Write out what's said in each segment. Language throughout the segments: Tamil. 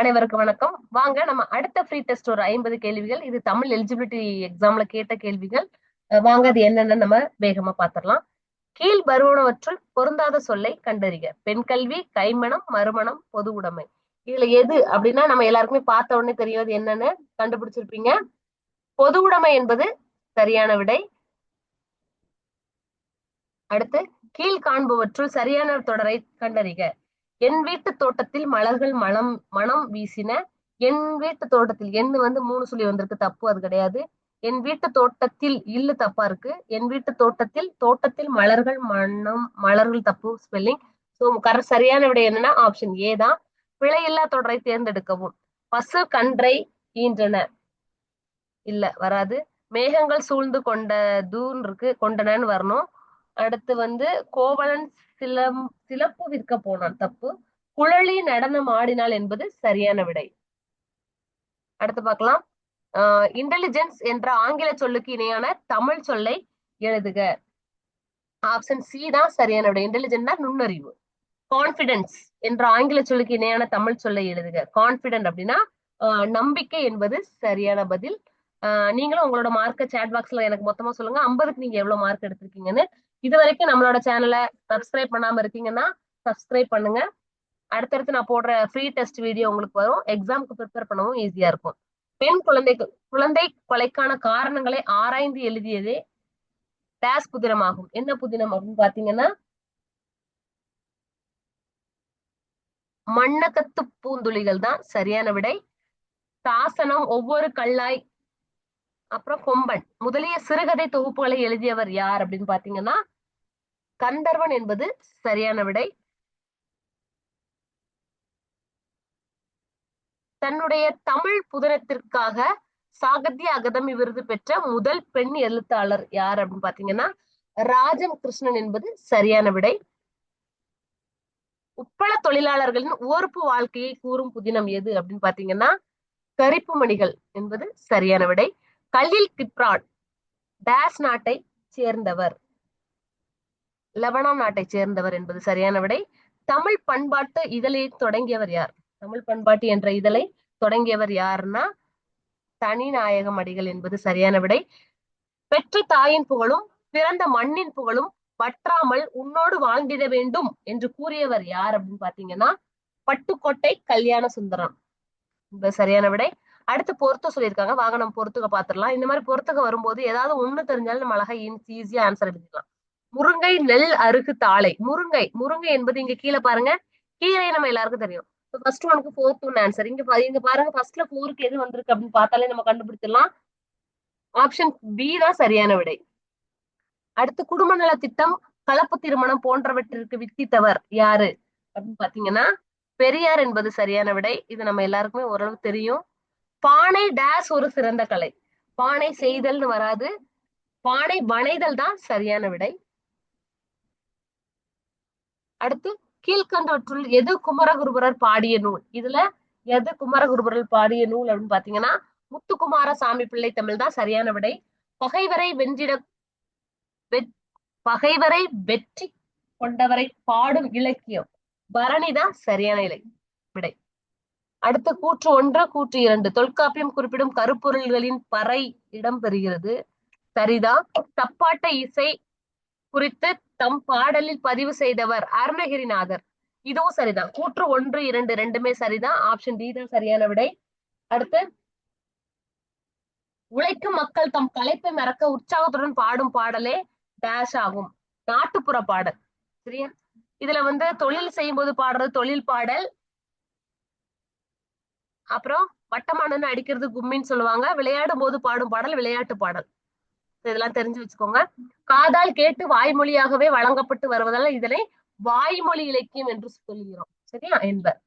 அனைவருக்கும் வணக்கம். வாங்க நம்ம அடுத்த ஃப்ரீ டெஸ்ட் ஒரு ஐம்பது கேள்விகள். இது தமிழ் எலிஜிபிலிட்டி எக்ஸாம்ல கேட்ட கேள்விகள். வாங்க அது என்னன்னு நம்ம வேகமா பாத்திரலாம். கீழ் வருவனவற்றுள் பொருந்தாத சொல்லை கண்டறிக. பெண் கல்வி கைமணம் மறுமணம் பொது உடைமை. இதுல எது அப்படின்னா நம்ம எல்லாருக்குமே பார்த்த உடனே தெரியும் அது என்னன்னு கண்டுபிடிச்சிருப்பீங்க. பொது உடைமை என்பது சரியான விடை. அடுத்து கீழ் காண்பவற்றுள் சரியான தொடரை கண்டறிக. என் வீட்டு தோட்டத்தில் மலர்கள் மனம் மனம் வீசின. என் வீட்டு தோட்டத்தில் எண்ணு வந்து மூணு சொல்லி வந்திருக்கு தப்பு அது கிடையாது. என் வீட்டு தோட்டத்தில் இல்லு தப்பா இருக்கு. என் வீட்டு தோட்டத்தில் தோட்டத்தில் மலர்கள் மனம் மலர்கள் தப்பு ஸ்பெல்லிங் ஸோ கர சரியான விடை என்னன்னா ஆப்ஷன் ஏ தான். பிழையில்லா தொடரை தேர்ந்தெடுக்கவும். பசு கன்றை ஈன்றன. இல்ல வராது. மேகங்கள் சூழ்ந்து கொண்ட தூன் இருக்கு கொண்டனன்னு வரணும். அடுத்து வந்து கோவலன் சிலம் சிலப்பு விற்க போனான். தப்பு. குழலி நடனம் ஆடினாள் என்பது சரியான விடை. அடுத்து பார்க்கலாம். இன்டெலிஜென்ஸ் என்ற ஆங்கில சொல்லுக்கு இணையான தமிழ் சொல்லை எழுதுக. ஆப்ஷன் சி தான் சரியான விடை. இன்டெலிஜென்ட்னா நுண்ணறிவு. கான்பிடன்ஸ் என்ற ஆங்கில சொல்லுக்கு இணையான தமிழ் சொல்லை எழுதுக. கான்பிடன்ட் அப்படின்னா நம்பிக்கை என்பது சரியான பதில். நீங்களும் உங்களோட மார்க்கை சாட் பாக்ஸ்ல எனக்கு மொத்தமா சொல்லுங்க. ஐம்பதுக்கு நீங்க எவ்வளவு மார்க் எடுத்திருக்கீங்கன்னு இது வரைக்கும் நம்மளோட சேனலை சப்ஸ்கிரைப் பண்ணாம இருக்கீங்கன்னா சப்ஸ்கிரைப் பண்ணுங்க. அடுத்தடுத்து நான் போடுற ஃப்ரீ டெஸ்ட் வீடியோ உங்களுக்கு வரும். எக்ஸாமுக்கு ப்ரிப்பேர் பண்ணவும் ஈஸியா இருக்கும். பெண் குழந்தைகள் குழந்தை கொலைக்கான காரணங்களை ஆராய்ந்து எழுதியதே டேஸ் புதினமாகும். என்ன புதினம் அப்படின்னு பாத்தீங்கன்னா மண்ணகத்து பூந்துளிகள் தான் சரியான விடை. சாசனம் ஒவ்வொரு கல்லாய் அப்புறம் கொம்பன். முதலிய சிறுகதை தொகுப்புகளை எழுதியவர் யார் அப்படின்னு பாத்தீங்கன்னா கந்தர்வன் என்பது சரியான விடை. தன்னுடைய தமிழ் புதினத்திற்காக சாகித்ய அகதமி விருது பெற்ற முதல் பெண் எழுத்தாளர் யார் அப்படின்னு பாத்தீங்கன்னா ராஜம் கிருஷ்ணன் என்பது சரியான விடை. உப்பள தொழிலாளர்களின் ஓர்ப்பு வாழ்க்கையை கூறும் புதினம் எது அப்படின்னு பாத்தீங்கன்னா கரிப்பு மணிகள் என்பது சரியான விடை. கலில் கிப்ரான் டேஸ் நாட்டை சேர்ந்தவர். லெபனான் நாட்டை சேர்ந்தவர் என்பது சரியான விடை. தமிழ் பண்பாட்டு இதழை தொடங்கியவர் யார்? தமிழ் பண்பாட்டு என்ற இதழை தொடங்கியவர் யாருன்னா தனிநாயகம் அடிகள் என்பது சரியான விடை. பெற்ற தாயின் புகழும் பிறந்த மண்ணின் புகழும் பற்றாமல் உன்னோடு வாழ்ந்திட வேண்டும் என்று கூறியவர் யார் அப்படின்னு பாத்தீங்கன்னா பட்டுக்கோட்டை கல்யாண சுந்தரம். என்பது சரியான விடை. அடுத்து பொறுத்து சொல்லியிருக்காங்க. வாகனம் பொறுத்துக்க பாத்திரலாம். இந்த மாதிரி பொறுத்துக்க வரும்போது ஏதாவது ஒண்ணு தெரிஞ்சாலும் நம்ம அழகா ஈஸியா ஆன்சர் எழுதிக்கலாம். முருங்கை நெல் அருகு தாளை முருங்கை. முருங்கை என்பது இங்க கீழே பாருங்க. கீழே நம்ம எல்லாருக்கும் தெரியும். ஃபர்ஸ்ட் ஒனுக்கு ஃபோர்த் ஒன் ஆன்சர் இங்க இங்க பாருங்க. ஃபர்ஸ்ட்ல ஃபோருக்கு எது வந்திருக்கு அப்படின்னு பார்த்தாலே நம்ம கண்டுபிடிச்சிடலாம். ஆப்ஷன் பி தான் சரியான விடை. அடுத்து குடும்ப நல திட்டம் கலப்பு திருமணம் போன்றவற்றிற்கு வித்தித்தவர் யாரு? அப்படின்னு பாத்தீங்கன்னா பெரியார் என்பது சரியான விடை. இது நம்ம எல்லாருக்குமே ஓரளவு தெரியும். பானை டேஸ் ஒரு சிறந்த கலை. பானை செய்தல்னு வராது. பானை வனைதல் தான் சரியான விடை. அடுத்து கீழ்கண்டவற்றுள் எது குமரகுருபரர் பாடிய நூல்? இதுல எது குமரகுருபரர் பாடிய நூல் அப்படின்னு பாத்தீங்கன்னா முத்துக்குமார சாமி பிள்ளை தமிழ் தான் சரியான விடை. பகைவரை வென்றிட பகைவரை வெற்றி கொண்டவரை பாடும் இலக்கியம். பரணி தான் சரியான இலை விடை. அடுத்த கூற்று ஒன்று கூற்று இரண்டு. தொல்காப்பியம் குறிப்பிடும் கருப்பொருள்களின் பறை இடம் பெறுகிறது. சரிதான் தப்பாட்ட இசை குறித்து தம் பாடலில் பதிவு செய்தவர் அருணகிரிநாதர். இதுவும் சரிதான் கூற்று ஒன்று இரண்டு ரெண்டுமே சரிதான் ஆப்ஷன் டி தான் சரியான விடை. அடுத்து உழைக்கும் மக்கள் தம் களைப்பை மறக்க உற்சாகத்துடன் பாடும் பாடலே டேஷ் ஆகும். நாட்டுப்புற பாடல். சரியா? இதுல வந்து தொழில் செய்யும் போது பாடுறது தொழில் பாடல் அப்புறம் வட்டமானன்னு அடிக்கிறது கும்மின்னு சொல்லுவாங்க. விளையாடும் போது பாடும் பாடல் விளையாட்டு பாடல். இதெல்லாம் தெரிஞ்சு வச்சுக்கோங்க. காதால் கேட்டு வாய்மொழியாகவே வழங்கப்பட்டு வருவதால் இதனை வாய்மொழி இலக்கியம் என்று சொல்கிறோம். சரியா? என்பர்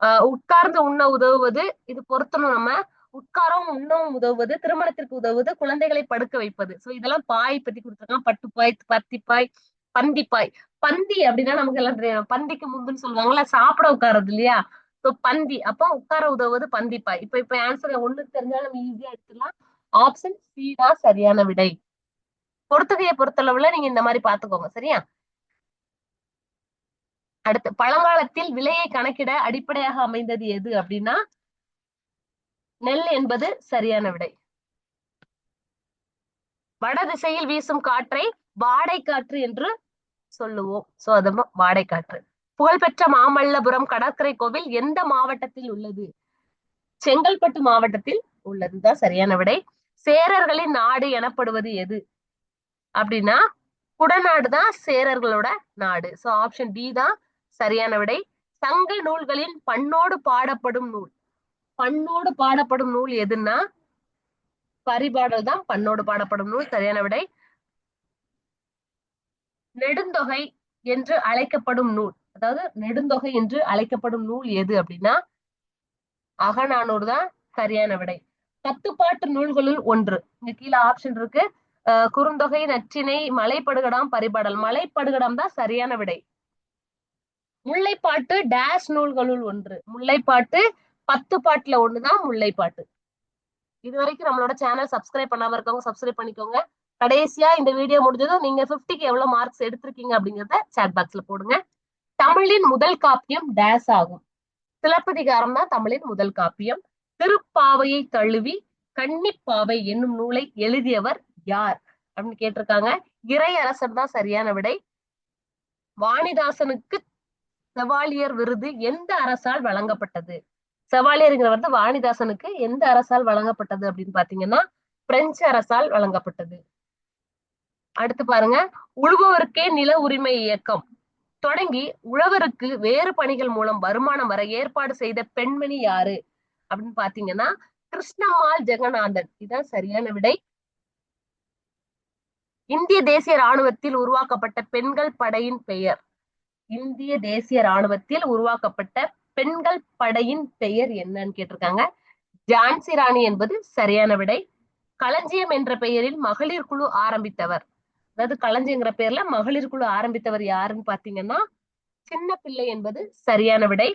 ஆஹ் உட்கார்ந்து உண்ண உதவுவது இது பொருத்தணும் நம்ம. உட்காரம் உண்ணவும் உதவுவது திருமணத்திற்கு உதவுவது குழந்தைகளை படுக்க வைப்பது. சோ இதெல்லாம் பாய் பத்தி கொடுத்துருக்காங்க. பட்டுப்பாய் பத்திப்பாய் பந்திப்பாய். பந்தி அப்படின்னா நமக்கு எல்லாம் தெரியும். பந்திக்கு முந்துன்னு சொல்லுவாங்கல்ல சாப்பிட உட்காரது இல்லையா? ஸோ பந்தி. அப்போ உட்கார உதவுவது பந்திப்பாய் இப்ப இப்ப ஆன்சர் ஒண்ணு தெரிஞ்சாலும் நம்ம ஈஸியா எடுத்துக்கலாம் ஆப்ஷன் சி தான் சரியான விடை. பொறுத்துகையை பொறுத்தளவுல நீங்க இந்த மாதிரி பாத்துக்கோங்க சரியா? அடுத்து பழங்காலத்தில் விலையை கணக்கிட அடிப்படையாக அமைந்தது எது அப்படின்னா நெல் என்பது சரியான விடை. வட திசையில் வீசும் காற்றை வாடை காற்று என்று சொல்லுவோம். சோ அது வாடை காற்று புகழ்பெற்ற மாமல்லபுரம் கடற்கரை கோவில் எந்த மாவட்டத்தில் உள்ளது? செங்கல்பட்டு மாவட்டத்தில் உள்ளதுதான் சரியான விடை. சேரர்களின் நாடு எனப்படுவது எது? அப்படின்னா குடநாடு தான் சேரர்களோட நாடு. சோ ஆப்ஷன் டி தான் சரியான விடை. சங்க நூல்களின் பண்ணோடு பாடப்படும் நூல். பண்ணோடு பாடப்படும் நூல் எதுன்னா பரிபாடல் தான் பண்ணோடு பாடப்படும் நூல் சரியான விடை. நெடுந்தொகை என்று அழைக்கப்படும் நூல். அதாவது நெடுந்தொகை என்று அழைக்கப்படும் நூல் எது அப்படின்னா அகநானூர் தான் சரியான விடை. பத்துப்பாட்டு நூல்களுள் ஒன்று. இங்க கீழே ஆப்ஷன் இருக்கு. அஹ் குறுந்தொகை நற்றினை மலைப்படுகடாம் பரிபாடல். மலைப்படுகடாம் தான் சரியான விடை. முல்லைப்பாட்டு டேஷ் நூல்களுள் ஒன்று. முல்லைப்பாட்டு பத்து பாட்டுல ஒண்ணுதான் முல்லைப்பாட்டு. இது வரைக்கும் நம்மளோட சேனல் சப்ஸ்கிரைப் பண்ணாம இருக்கவங்க சப்ஸ்கிரைப் பண்ணிக்கோங்க. கடைசியா இந்த வீடியோ முடிஞ்சதும் நீங்க பிப்டிக்கு எவ்வளவு மார்க்ஸ் எடுத்திருக்கீங்க அப்படிங்கறத சாட் பாக்ஸ்ல போடுங்க. தமிழின் முதல் காப்பியம் டேஸ் ஆகும். சிலப்பதிகாரம் தான் தமிழின் முதல் காப்பியம். திருப்பாவையை தழுவி கன்னிப்பாவை என்னும் நூலை எழுதியவர் யார்? அப்படின்னு கேட்டிருக்காங்க. இறையரசர் தான் சரியான விடை. வாணிதாசனுக்கு செவாலியர் விருது எந்த அரசால் வழங்கப்பட்டது? செவாலியருங்கிறவர் வந்து வாணிதாசனுக்கு எந்த அரசால் வழங்கப்பட்டது அப்படின்னு பாத்தீங்கன்னா பிரெஞ்சு அரசால் வழங்கப்பட்டது. அடுத்து பாருங்க. உழுபவருக்கே நில உரிமை இயக்கம். தொடங்கி உழவருக்கு வேறு பணிகள் மூலம் வருமானம் வர ஏற்பாடு செய்த பெண்மணி யாரு? அப்படின்னு பாத்தீங்கன்னா கிருஷ்ணம்மாள் ஜெகநாதன். இதுதான் சரியான விடை. இந்திய தேசிய ராணுவத்தில் உருவாக்கப்பட்ட பெண்கள் படையின் பெயர். இந்திய தேசிய ராணுவத்தில் உருவாக்கப்பட்ட பெண்கள் படையின் பெயர் என்னன்னு கேட்டிருக்காங்க. ஜான்சி ராணி என்பது சரியான விடை. களஞ்சியம் என்ற பெயரில் மகளிர் குழு ஆரம்பித்தவர். அதாவது களஞ்சிங்கிற பேர்ல மகளிர் குழு ஆரம்பித்தவர் யாருன்னு பாத்தீங்கன்னா சின்ன பிள்ளை என்பது சரியான விடை.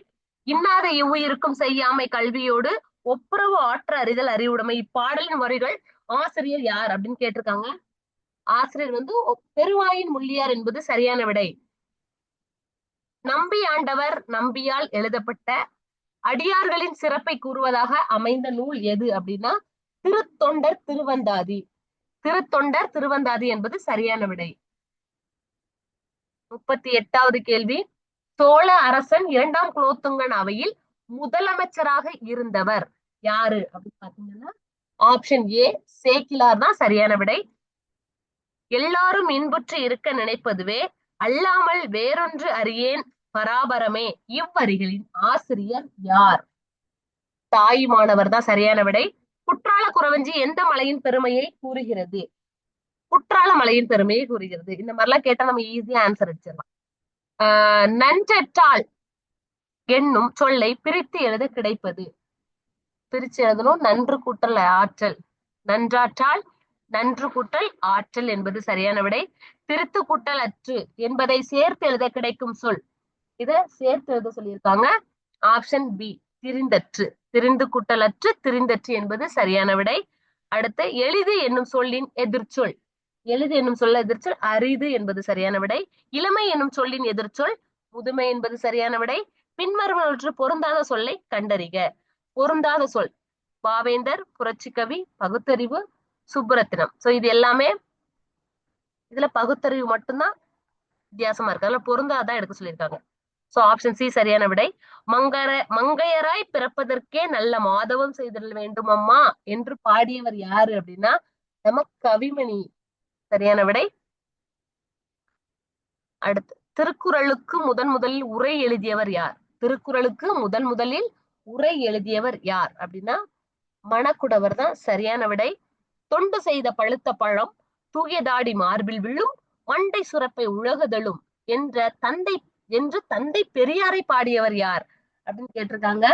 இன்னாத இவ்வுயிருக்கும் செய்யாமை கல்வியோடு ஒப்புரவு ஆற்ற அறிதல் அறிவுடைமை. இப்பாடலின் வரிகள் ஆசிரியர் யார் அப்படின்னு கேட்டிருக்காங்க. ஆசிரியர் வந்து பெருவாயின் முள்ளியார் என்பது சரியான விடை. நம்பி ஆண்டவர் நம்பியால் எழுதப்பட்ட அடியார்களின் சிறப்பை கூறுவதாக அமைந்த நூல் எது அப்படின்னா திருத்தொண்டர் திருவந்தாதி. திருத்தொண்டர் திருவந்தாதி என்பது சரியான விடை. முப்பத்தி எட்டாவது கேள்வி. சோழ அரசன் இரண்டாம் குலோத்துங்கன் அவையில் முதலமைச்சராக இருந்தவர் யாரு அப்படின்னு பாத்தீங்கன்னா ஆப்ஷன் ஏ சேக்கிலார் தான் சரியான விடை. எல்லாரும் இன்புற்று இருக்க நினைப்பதுவே அல்லாமல் வேறொன்று அறியேன் பராபரமே. இவ்வரிகளின் ஆசிரியர் யார்? தாயுமானவர் தான் சரியான விடை. குற்றால குறவஞ்சி எந்த மலையின் பெருமையை கூறுகிறது? குற்றால மலையின் பெருமையை கூறுகிறது. இந்த மாதிரிலாம் கேட்டா நம்ம ஈஸியா ஆன்சர் அடிச்சிடலாம். ஆஹ் நன்றற்றால் என்னும் சொல்லை பிரித்து எழுத கிடைப்பது. பிரிச்சு எழுதணும் நன்று கூட்டல் ஆற்றல். நன்றாற்றால் நன்று கூட்டல் ஆற்றல் என்பது சரியான விடை. திருத்து கூட்டல் அற்று என்பதை சேர்த்து எழுத கிடைக்கும் சொல். இத சேர்த்து எழுத சொல்லியிருக்காங்க. Option B. திரிந்தற்று. திரிந்து குட்டலற்று திரிந்தற்று என்பது சரியான விடை. அடுத்து எளிது என்னும் சொல்லின் எதிர்ச்சொல். எளிது என்னும் சொல்ல எதிர்ச்சொல் அரிது என்பது சரியான விடை. இளமை என்னும் சொல்லின் எதிர்ச்சொல் முதுமை என்பது சரியான விடை. பின்வருவனவற்று பொருந்தாத சொல்லை கண்டறிக. பொருந்தாத சொல். பாவேந்தர் புரட்சிக்கவி பகுத்தறிவு சுப்புரத்தினம். சோ இது எல்லாமே இதுல பகுத்தறிவு மட்டும்தான் வித்தியாசமா இருக்கு. அதுல பொருந்தாதான் எடுக்க சொல்லியிருக்காங்க. சோ ஆப்ஷன் சி சரியான விடை. மங்கர மங்கையராய் பிறப்பதற்கே நல்ல மாதவம் செய்திடல் வேண்டும் அம்மா என்று பாடியவர் யாரு அப்படின்னா நம்ம கவிமணி சரியான விடை. அடுத்து திருக்குறளுக்கு முதன் முதலில் உரை எழுதியவர் யார்? திருக்குறளுக்கு முதன் முதலில் உரை எழுதியவர் யார் அப்படின்னா மணக்குடவர் தான். சரியான விடை. தொண்டு செய்த பழுத்த பழம் தூயதாடி மார்பில் விழும் மண்டை சுரப்பை உலகுதலும் என்ற தந்தை என்று தந்தை பெரியாரை பாடியவர் யார்? அப்படின்னு கேட்டிருக்காங்க.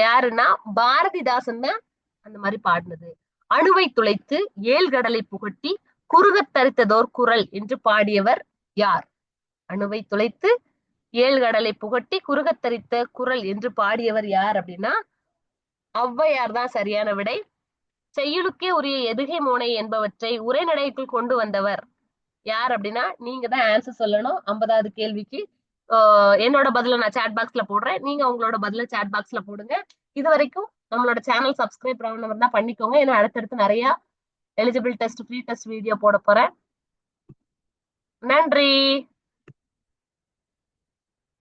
யாருன்னா பாரதிதாசன் தான் அந்த மாதிரி பாடினது. அணுவை துளைத்து ஏழ்கடலை புகட்டி குறுகத் தரித்ததோர் குரல் என்று பாடியவர் யார்? அணுவை துளைத்து ஏழ்கடலை புகட்டி குறுகத் தரித்த குரல் என்று பாடியவர் யார் அப்படின்னா ஔவையார் தான் சரியான விடை. செய்யுளுக்கே உரிய எதுகை மோனை என்பவற்றை உரைநடைக்குள் கொண்டு வந்தவர் யார் அப்படின்னா நீங்க தான் ஆன்சர் சொல்லணும். ஐம்பதாவது கேள்விக்கு என்னோட பதில நான் சாட் பாக்ஸ்ல போடுறேன். நீங்க உங்களோட பதில சாட் பாக்ஸ்ல போடுங்க. இது வரைக்கும் நம்மளோட சேனல் சப்ஸ்கிரைப் பண்ணவர் தான் பண்ணிக்கோங்க. ஏன்னா அடுத்தடுத்து நிறைய eligible test free test video போட போறேன். நன்றி!